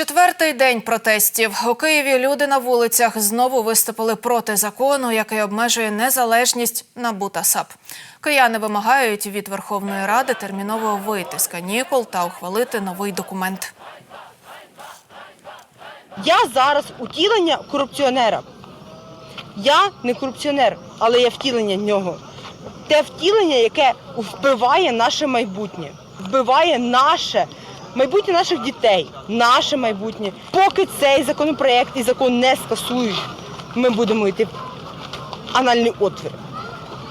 Четвертий день протестів у Києві. Люди на вулицях знову виступили проти закону, який обмежує незалежність НАБУ та САП. Кияни вимагають від Верховної Ради терміново вийти з канікул та ухвалити новий документ. Я зараз утілення корупціонера. Я не корупціонер, але я втілення нього. Те втілення, яке вбиває наше майбутнє, вбиває наше майбутнє наших дітей, наше майбутнє. Поки цей законопроект і закон не скасують, ми будемо йти в анальний отвір.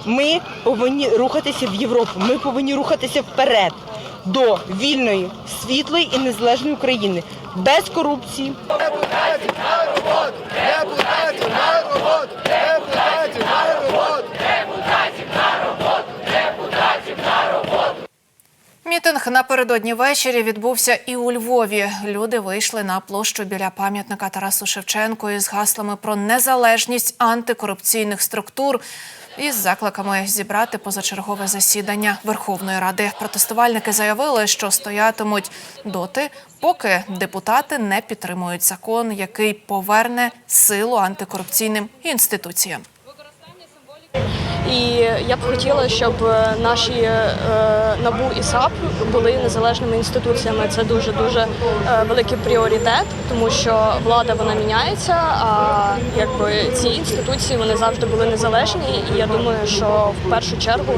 Ми повинні рухатися в Європу. Ми повинні рухатися вперед до вільної, світлої і незалежної України без корупції, Депутатів на роботу! Депутатів на роботу! Депутатів на роботу! Мітинг напередодні ввечері відбувся і у Львові. Люди вийшли на площу біля пам'ятника Тарасу Шевченку із гаслами про незалежність антикорупційних структур із закликами зібрати позачергове засідання Верховної Ради. Протестувальники заявили, що стоятимуть доти, поки депутати не підтримують закон, який поверне силу антикорупційним інституціям. І я б хотіла, щоб е, наші е, набу і САП були незалежними інституціями. Це дуже дуже е, великий пріоритет, тому що влада вона міняється. А якби ці інституції вони завжди були незалежні. І я думаю, що в першу чергу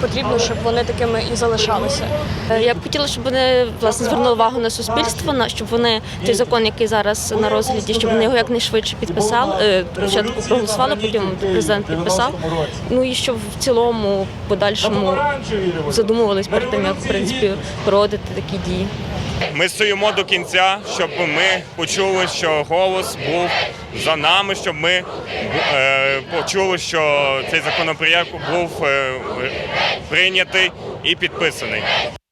потрібно, щоб вони такими і залишалися. Я б хотіла, щоб вони власне звернули увагу на суспільство, на щоб вони той закон, який зараз на розгляді, щоб вони його якнайшвидше підписали. Спочатку проголосували, потім президент підписав. Ну і щоб в цілому, в подальшому задумувались перед тим, як в принципі проводити такі дії. Ми стоїмо до кінця, щоб ми почули, що голос був за нами, щоб ми е, почули, що цей законопроєкт був е, прийнятий і підписаний.